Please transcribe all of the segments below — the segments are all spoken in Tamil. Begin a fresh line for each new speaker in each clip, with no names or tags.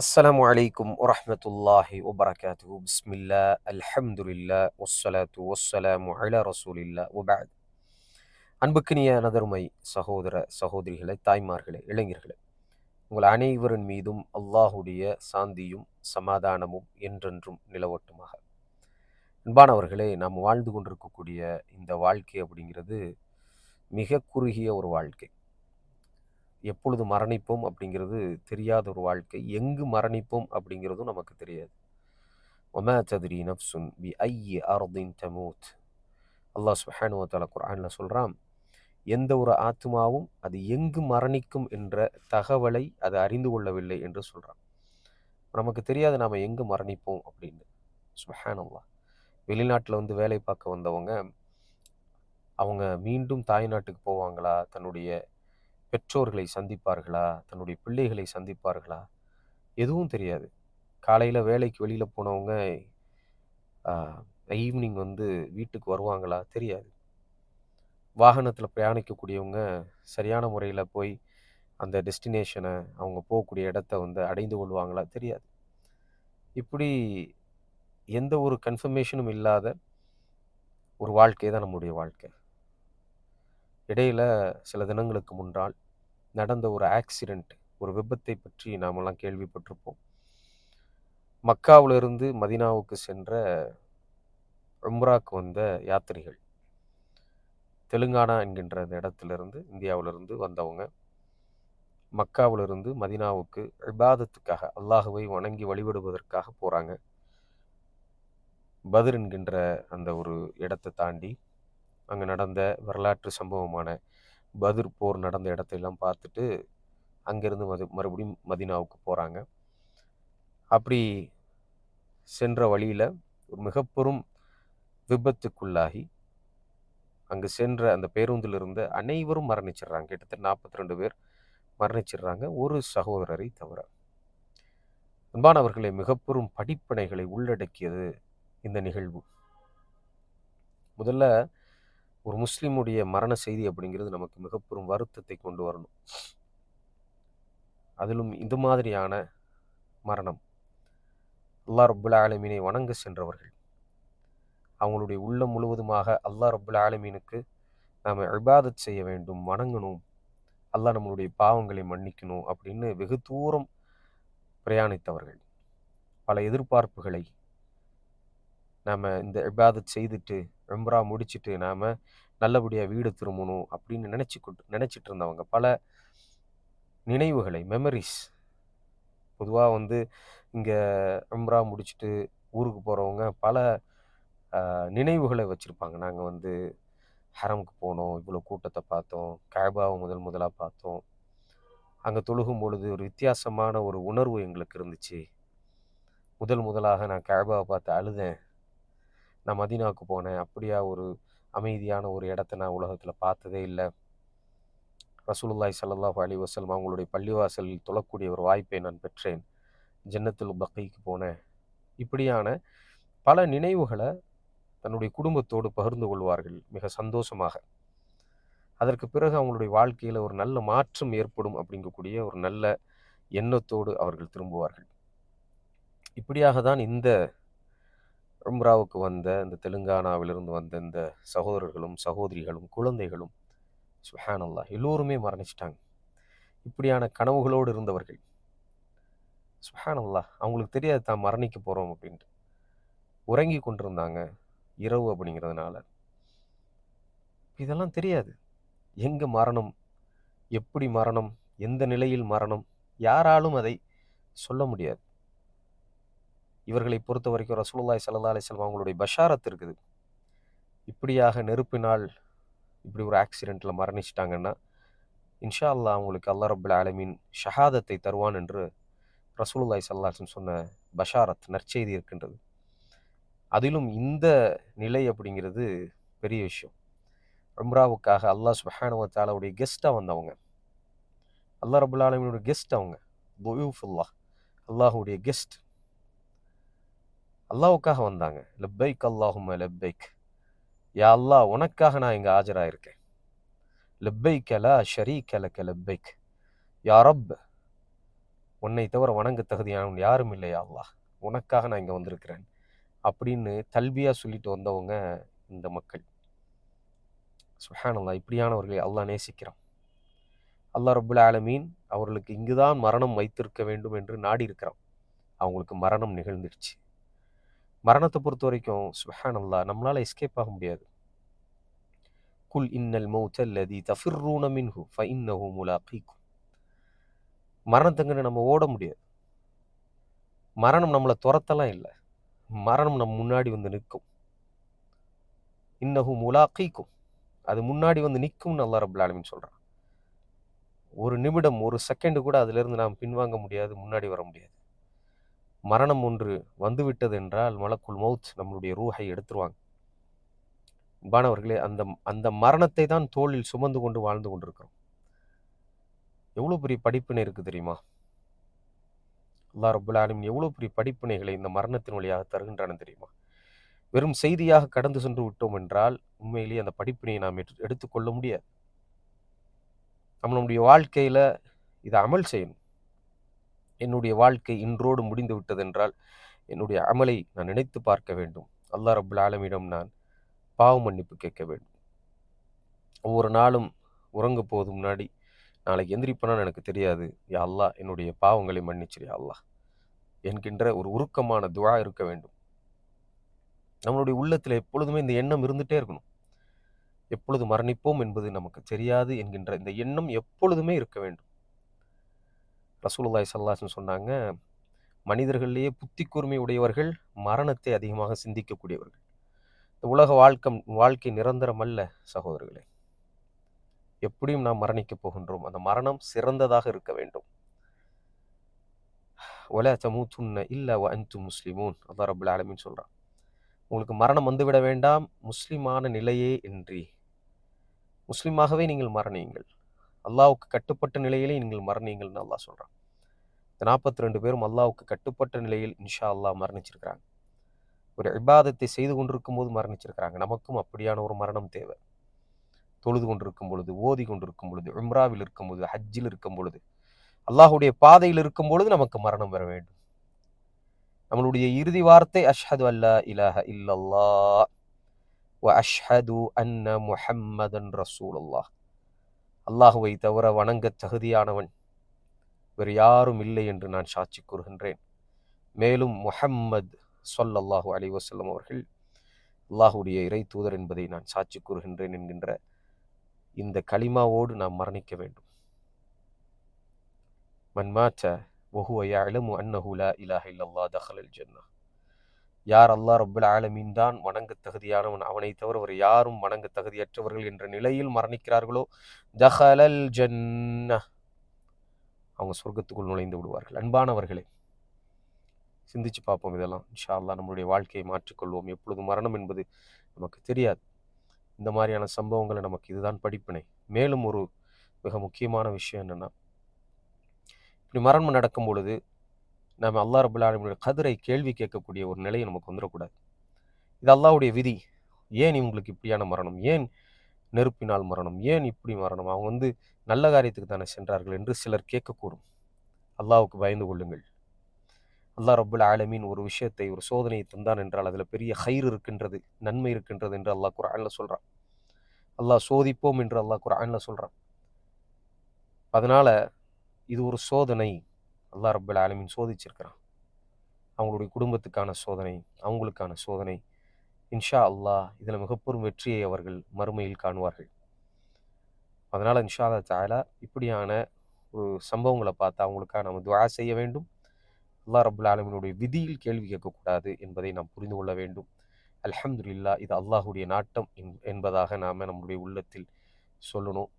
அஸ்ஸலாமு அலைக்கும் வரமத்துல்லாஹி வபரகாத்து பிஸ்மில்லா அல்ஹம்துலில்லா ஒஸ்ஸலாத்து ஒஸ்ஸலாமு அலா ரசூலில்லா உபாத் அன்புக்கினிய நதருமை சகோதர சகோதரிகளை தாய்மார்களே இளைஞர்களே உங்கள் அனைவரின் மீதும் அல்லாஹுடைய சாந்தியும் சமாதானமும் என்றென்றும் நிலவட்டுமாக. அன்பானவர்களே நாம் வாழ்ந்து கொண்டிருக்கக்கூடிய இந்த வாழ்க்கை அப்படிங்கிறது மிக குறுகிய ஒரு வாழ்க்கை. எப்பொழுது மரணிப்போம் அப்படிங்கிறது தெரியாத ஒரு வாழ்க்கை. எங்கு மரணிப்போம் அப்படிங்கிறதும் நமக்கு தெரியாது. ஒமா சதுரி நப்சுன் பி ஐய அர்தின் தமூத். அல்லாஹ் சுஹானுவத்தால குரானில் சொல்கிறான் எந்த ஒரு ஆத்மாவும் அது எங்கு மரணிக்கும் என்ற தகவலை அது அறிந்து கொள்ளவில்லை என்று சொல்கிறான் நமக்கு தெரியாது நாம் எங்கு மரணிப்போம் அப்படின்னு. சுஹானல்லா வெளிநாட்டில் வந்து வேலை பார்க்க வந்தவங்க அவங்க மீண்டும் தாய்நாட்டுக்கு போவாங்களா? தன்னுடைய பெற்றோர்களை சந்திப்பார்களா? தன்னுடைய பிள்ளைகளை சந்திப்பார்களா? எதுவும் தெரியாது. காலையில் வேலைக்கு வெளியில் போனவங்க ஈவினிங் வந்து வீட்டுக்கு வருவாங்களா? தெரியாது. வாகனத்தில் பிரயாணிக்கக்கூடியவங்க சரியான முறையில் போய் அந்த டெஸ்டினேஷனை அவங்க போகக்கூடிய இடத்த வந்து அடைந்து கொள்வாங்களா? தெரியாது. இப்படி எந்த ஒரு கன்ஃபர்மேஷனும் இல்லாத ஒரு வாழ்க்கை தான் நம்முடைய வாழ்க்கை. இடையில் சில தினங்களுக்கு முன்னால் நடந்த ஒரு ஆக்சிடெண்ட் ஒரு விபத்தை பற்றி நாமெல்லாம் கேள்விப்பட்டிருப்போம். மக்காவிலிருந்து மதினாவுக்கு சென்ற உம்ராக்கு வந்த யாத்திரிகள். தெலுங்கானா என்கின்ற அந்த இடத்துலேருந்து இந்தியாவிலிருந்து வந்தவங்க. மக்காவிலிருந்து மதினாவுக்கு இபாதத்துக்காக அல்லாஹுவை வணங்கி வழிபடுவதற்காக போகிறாங்க பதிர் என்கின்ற அந்த ஒரு இடத்தை தாண்டி அங்கே நடந்த வரலாற்று சம்பவமான பதிர் போர் நடந்த இடத்தையெல்லாம் பார்த்துட்டு அங்கேருந்து மது மறுபடியும் மதினாவுக்கு போகிறாங்க அப்படி சென்ற வழியில் ஒரு மிகப்பெரும் விபத்துக்குள்ளாகி அங்கு சென்ற அந்த பேருந்தில் இருந்த அனைவரும் மரணிச்சிடுறாங்க. கிட்டத்தட்ட நாற்பத்தி ரெண்டு பேர் மரணிச்சிடுறாங்க. ஒரு சகோதரரை தவிர. அன்பானவர்களை மிகப்பெரும் படிப்பினைகளை உள்ளடக்கியது இந்த நிகழ்வு. முதல்ல ஒரு முஸ்லீமுடைய மரண செய்தி அப்படிங்கிறது நமக்கு மிகப்பெரும் வருத்தத்தை கொண்டு வரணும். அதிலும் இந்த மாதிரியான மரணம். அல்லா ரபுல் ஆலமீனை வணங்க சென்றவர்கள். அவங்களுடைய உள்ளம் முழுவதுமாக அல்லா ரபுல் ஆலமீனுக்கு நாம் இபாதத் செய்ய வேண்டும் வணங்கணும். அல்லாஹ் நம்மளுடைய பாவங்களை மன்னிக்கணும் அப்படின்னு வெகு தூரம் பிரயாணித்தவர்கள். பல எதிர்பார்ப்புகளை நாம் இந்த இபாதத் செய்துட்டு எம்ரா முடிச்சுட்டு நாம் நல்லபடியாக வீடு திரும்பணும் அப்படின்னு நினச்சி நினச்சிட்டு இருந்தவங்க. பல நினைவுகளை மெமரிஸ் பொதுவாக வந்து இங்கே எம்ரா முடிச்சுட்டு ஊருக்கு போகிறவங்க பல நினைவுகளை வச்சுருப்பாங்க. நாங்கள் வந்து ஹரமுக்கு போனோம் இவ்வளோ கூட்டத்தை பார்த்தோம் கேபாவை முதல் முதலாக பார்த்தோம். அங்கே தொழுகும் பொழுது ஒரு வித்தியாசமான ஒரு உணர்வு எங்களுக்கு இருந்துச்சு. முதல் முதலாக நான் கேபாவை பார்த்து அழுதேன். நான் மதினாவுக்கு போனேன். அப்படியா ஒரு அமைதியான ஒரு இடத்த நான் உலகத்தில் பார்த்ததே இல்லை. ரசூலுல்லாய் சல்லாஹ் அலி வசல்மா அவங்களுடைய பள்ளிவாசலில் தொழக்கூடிய ஒரு வாய்ப்பை நான் பெற்றேன். ஜன்னத்துல் பக்கைக்கு போனேன். இப்படியான பல நினைவுகளை தன்னுடைய குடும்பத்தோடு பகிர்ந்து கொள்வார்கள் மிக சந்தோஷமாக. அதற்கு பிறகு அவங்களுடைய வாழ்க்கையில் ஒரு நல்ல மாற்றம் ஏற்படும் அப்படிங்கக்கூடிய ஒரு நல்ல எண்ணத்தோடு அவர்கள் திரும்புவார்கள். இப்படியாக தான் இந்த உம்ராவுக்கு வந்த இந்த தெலுங்கானாவிலிருந்து வந்த இந்த சகோதரர்களும் சகோதரிகளும் குழந்தைகளும் சுஹானல்லா எல்லோருமே மரணிச்சிட்டாங்க. இப்படியான கனவுகளோடு இருந்தவர்கள். சுஹானல்லா அவங்களுக்கு தெரியாது தான் மரணிக்க போகிறோம் அப்படின்ட்டு. உறங்கி கொண்டிருந்தாங்க இரவு அப்படிங்கிறதுனால. இதெல்லாம் தெரியாது. எங்கே மரணம்? எப்படி மரணம்? எந்த நிலையில் மரணம்? யாராலும் அதை சொல்ல முடியாது. இவர்களை பொறுத்த வரைக்கும் ரசூலுல்லாய் சல்லா அலிஸ்லாம் அவங்களுடைய பஷாரத் இருக்குது. இப்படியாக நெருப்பினால் இப்படி ஒரு ஆக்சிடெண்ட்டில் மரணிச்சிட்டாங்கன்னா இன்ஷா அல்லா அவங்களுக்கு அல்லா ரபுல் ஆலமீன் ஷஹாதத்தை தருவான் என்று ரசூலுல்லாய் சல்லாஹன் சொன்ன பஷாரத் நற்செய்தி இருக்கின்றது. அதிலும் இந்த நிலை அப்படிங்கிறது பெரிய விஷயம். உம்ராவுக்காக அல்லாஹ் சுஹானுவத்தாலாவுடைய கெஸ்ட்டாக வந்தவங்க. அல்லா ரபுல் ஆலமீனுடைய கெஸ்ட் அவங்க. அல்லாஹுடைய கெஸ்ட். அல்லாவுக்காக வந்தாங்க. லெப்பைக் அல்லாஹும் லெப்பைக். யா அல்லாஹ் உனக்காக நான் இங்கே ஆஜராயிருக்கேன். லெப்பைக் கெலா ஷரீக் லக்க லெப்பைக். யா ரப் உன்னை தவிர வணங்க தகுதியானவன் யாரும் இல்லையா அல்லாஹ். உனக்காக நான் இங்கே வந்திருக்கிறேன். அப்படின்னு தல்வியாக சொல்லிட்டு வந்தவங்க இந்த மக்கள். சுஹானல்லா இப்படியானவர்களை அல்லாஹ் நேசிக்கிறான். அல்லாஹ் ரபுல் ஆலமீன் அவர்களுக்கு இங்குதான் மரணம் வைத்திருக்க வேண்டும் என்று நாடி இருக்கிறான் அவங்களுக்கு மரணம் நிகழ்ந்துடுச்சு மரணத்தை பொறுத்த வரைக்கும் சுஹானல்லா நம்மளால் எஸ்கேப் ஆக முடியாது. குல் இன்னல் மௌத்தல்லதி தஃபிர்ரூன மின்ஹு ஃப இன்னஹு முலாகீக்கும். மரணத்துங்கன்னு நம்ம ஓட முடியாது. மரணம் நம்மளை துரத்தலாம் இல்லை. மரணம் நம்ம முன்னாடி வந்து நிற்கும். இன்னஹு முலாகீக்கும். அது முன்னாடி வந்து நிற்கும்னு அல்லா ரபுல் ஆலமின் சொல்கிறான் ஒரு நிமிடம் ஒரு செகண்டு கூட அதிலிருந்து நாம் பின்வாங்க முடியாது முன்னாடி வர முடியாது. மரணம் ஒன்று வந்துவிட்டது என்றால் மலக்குள் மவுத் நம்மளுடைய ரூஹை எடுத்துருவாங்க. அன்பானவர்களே அந்த அந்த மரணத்தை தான் தோளில் சுமந்து கொண்டு வாழ்ந்து கொண்டிருக்கிறோம். எவ்வளோ பெரிய படிப்பினை இருக்குது தெரியுமா? அல்லா ரபுல் ஆலமின் எவ்வளோ பெரிய படிப்பினைகளை இந்த மரணத்தின் வழியாக தருகின்றன தெரியுமா? வெறும் செய்தியாக கடந்து சென்று விட்டோம் என்றால் உண்மையிலேயே அந்த படிப்பினையை நாம் எடுத்துக்கொள்ள முடியாது. நம்மளுடைய வாழ்க்கையில் இதை அமல் செய்யணும். என்னுடைய வாழ்க்கை இன்றோடு முடிந்து விட்டதென்றால் என்னுடைய அமலை நான் நினைத்து பார்க்க வேண்டும். அல்லா ரபுல் ஆலமிடம் நான் பாவ மன்னிப்பு கேட்க வேண்டும். ஒவ்வொரு நாளும் உறங்க போது முன்னாடி நாளைக்கு எந்திரிப்பனான்னு எனக்கு தெரியாது. யா அல்லா என்னுடைய பாவங்களை மன்னிச்சிரு அல்லா என்கின்ற ஒரு உருக்கமான துவா இருக்க வேண்டும். நம்மளுடைய உள்ளத்தில் எப்பொழுதுமே இந்த எண்ணம் இருந்துகிட்டே இருக்கணும். எப்பொழுது மரணிப்போம் என்பது நமக்கு தெரியாது என்கின்ற இந்த எண்ணம் எப்பொழுதுமே இருக்க வேண்டும். ரசூலுல்லாய் சல்லாஸ்ன்னு சொன்னாங்க மனிதர்களிலேயே புத்தி கூர்மை உடையவர்கள் மரணத்தை அதிகமாக சிந்திக்கக்கூடியவர்கள். இந்த உலக வாழ்க்கம் வாழ்க்கை நிரந்தரம் அல்ல சகோதரர்களே. எப்படியும் நாம் மரணிக்கப் போகின்றோம். அந்த மரணம் சிறந்ததாக இருக்க வேண்டும். ஒல தமூத்துன்ன இல்ல அஞ்சு முஸ்லிமூன் அல்லா ரபுல் ஆலமின்னு சொல்கிறான் உங்களுக்கு மரணம் வந்துவிட வேண்டாம் முஸ்லிமான நிலையே இன்றி. முஸ்லீமாகவே நீங்கள் மரணியுங்கள். அல்லாவுக்கு கட்டுப்பட்ட நிலையிலே நீங்கள் மரணிங்கள்னு அல்லாஹ் சொல்கிறான் இந்த நாற்பத்தி ரெண்டு பேரும் அல்லாவுக்கு கட்டுப்பட்ட நிலையில் இன்ஷா அல்லாஹ் மரணிச்சிருக்கிறாங்க. ஒரு இபாதத்தை செய்து கொண்டிருக்கும் போது மரணிச்சிருக்கிறாங்க. நமக்கும் அப்படியான ஒரு மரணம் தேவை. தொழுது கொண்டிருக்கும் பொழுது ஓதி கொண்டிருக்கும் பொழுது இம்ராவில் இருக்கும் பொழுது ஹஜ்ஜில் இருக்கும் பொழுது அல்லாஹுடைய பாதையில் இருக்கும் பொழுது நமக்கு மரணம் வர வேண்டும். நம்மளுடைய இறுதி வார்த்தை அஷ்ஹது அல்லா இலஹ இல்லல்லா வ அஷ்ஹது அன்ன முஹம்மதன் ரசூலுல்லாஹ் அல்லாஹுவை தவிர வணங்க தகுதியானவன் வேறு யாரும் இல்லை என்று நான் சாட்சி கூறுகின்றேன். மேலும் முஹம்மத் சொல்லல்லாஹு அலி வசல்லம் அவர்கள் அல்லாஹுடைய இறை தூதர் என்பதை நான் சாட்சி கூறுகின்றேன் என்கின்ற இந்த களிமாவோடு நாம் மரணிக்க வேண்டும். மன்மாச்ச வஹுவ யாழமு அன்னஹுலா லா இலாஹ இல்லல்லா தஹலல் ஜன்னா யார் அல்லாஹ் ரபுல் ஆலமீன் தான் வணங்க தகுதியானவன்? அவனை தவிர ஒரு யாரும் வணங்க தகுதியற்றவர்கள் என்ற நிலையில் மரணிக்கிறார்களோ? தஹலல் ஜன்ன அவங்க சொர்க்கத்துக்குள் நுழைந்து விடுவார்கள். அன்பானவர்களே சிந்திச்சு பார்ப்போம் இதெல்லாம். இன்ஷா அல்லா நம்மளுடைய வாழ்க்கையை மாற்றிக்கொள்வோம். எப்பொழுது மரணம் என்பது நமக்கு தெரியாது. இந்த மாதிரியான சம்பவங்களை நமக்கு இதுதான் படிப்பினை. மேலும் ஒரு மிக முக்கியமான விஷயம் என்னென்னா இப்படி மரணம் நடக்கும் பொழுது நம்ம அல்லா ரபுல்லாலுடைய கதிரை கேள்வி கேட்கக்கூடிய ஒரு நிலையை நமக்கு வந்துடக்கூடாது. இது அல்லாவுடைய விதி. ஏன் இவங்களுக்கு இப்படியான மரணம்? ஏன் நெருப்பினால் மரணம்? ஏன் இப்படி மரணம்? அவங்க வந்து நல்ல காரியத்துக்கு தானே சென்றார்கள் என்று சிலர் கேட்கக்கூடும். அல்லாவுக்கு பயந்து கொள்ளுங்கள். அல்லா ரபுல் ஆலமீன் ஒரு விஷயத்தை ஒரு சோதனையை தந்தான் என்றால் அதில் பெரிய ஹைர் இருக்கின்றது நன்மை இருக்கின்றது என்று அல்லாஹ் குரானில் சொல்கிறான் அல்லாஹ் சோதிப்போம் என்று அல்லாஹ் குரானில் சொல்கிறான் அதனால் இது ஒரு சோதனை. அல்லா ரபுல் ஆலமின் சோதிச்சிருக்கிறான். அவங்களுடைய குடும்பத்துக்கான சோதனை அவங்களுக்கான சோதனை. இன்ஷா அல்லாஹ் இதில் மிகப்பெரும் வெற்றியை அவர்கள் மறுமையில் காணுவார்கள். அதனால் இன்ஷா அல்லா தாலா இப்படியான ஒரு சம்பவங்களை பார்த்து அவங்களுக்காக நம்ம துவா செய்ய வேண்டும். அல்லா ரபுல் ஆலமினுடைய விதியில் கேள்வி கேட்கக்கூடாது என்பதை நாம் புரிந்து கொள்ள வேண்டும். அலமதுல்லா இது அல்லாஹுடைய நாட்டம் என்பதாக நாம் நம்முடைய உள்ளத்தில் சொல்லணும்.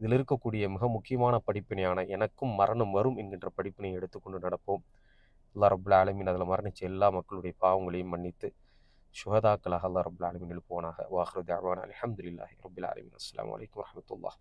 இதில் இருக்கக்கூடிய மிக முக்கியமான படிப்பினையான எனக்கும் மரணம் வரும் என்கின்ற படிப்பினை எடுத்துக்கொண்டு நடப்போம். அல்லா ரபுல் ஆலமின் அதில் மரணித்த எல்லா மக்களுடைய பாவங்களையும் மன்னித்து சுகதாக்களாக அல்லா ரபுல் ஆலமின் எழுப்புவானாக. வாஹ்ரு தாவான் அலமதுல்லாஹி ரபுல் ஆலமின். அஸ்லாம் வலைக்கம் வரமத்துல்லா